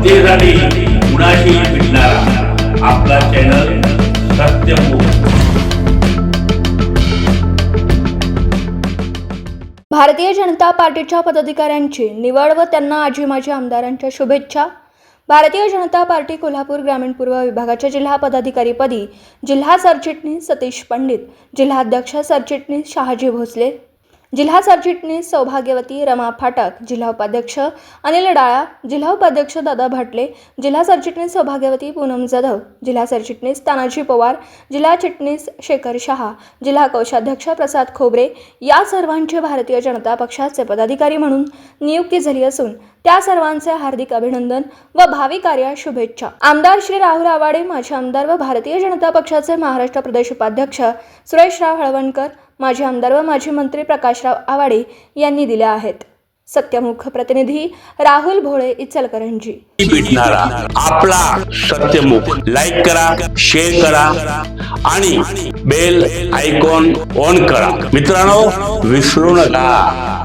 जनतेसाठी कुणाशी भेटणारा आपला चॅनल सत्यमुख भारतीय जनता पार्टीच्या पदाधिकाऱ्यांची निवड व त्यांना आजी माजी आमदारांच्या शुभेच्छा. भारतीय जनता पार्टी कोल्हापूर ग्रामीण पूर्व विभागाच्या जिल्हा पदाधिकारीपदी जिल्हा सरचिटणीस सतीश पंडित जिल्हाध्यक्ष सरचिटणीस शहाजी भोसले जिल्हा सरचिटणीस सौभाग्यवती रमा फाटक जिल्हा उपाध्यक्ष अनिल डाळा जिल्हा उपाध्यक्ष दादा भाटले जिल्हा सरचिटणीस सौभाग्यवती पूनम जाधव जिल्हा सरचिटणीस तानाजी पवार जिल्हा चिटणीस शेखर शहा जिल्हा कोषाध्यक्ष प्रसाद खोबरे या सर्वांची भारतीय जनता पक्षाचे पदाधिकारी म्हणून नियुक्ती झाली असून त्या सर्वांचे हार्दिक अभिनंदन व भावी कार्या शुभेच्छा. आमदार श्री राहुल आवाडे माजी आमदार व भारतीय जनता पक्षाचे महाराष्ट्र प्रदेश उपाध्यक्ष सुरेशराव हळवणकर माजी आमदार व माजी मंत्री प्रकाशराव आवाडे यांनी दिल्या आहेत. सत्यमुख प्रतिनिधी राहुल भोळे इचलकरंजी. भेटणारा आपला सत्यमुख. लाईक करा शेअर करा आणि बेल आयकॉन ऑन करा. मित्रांनो विसरू नका.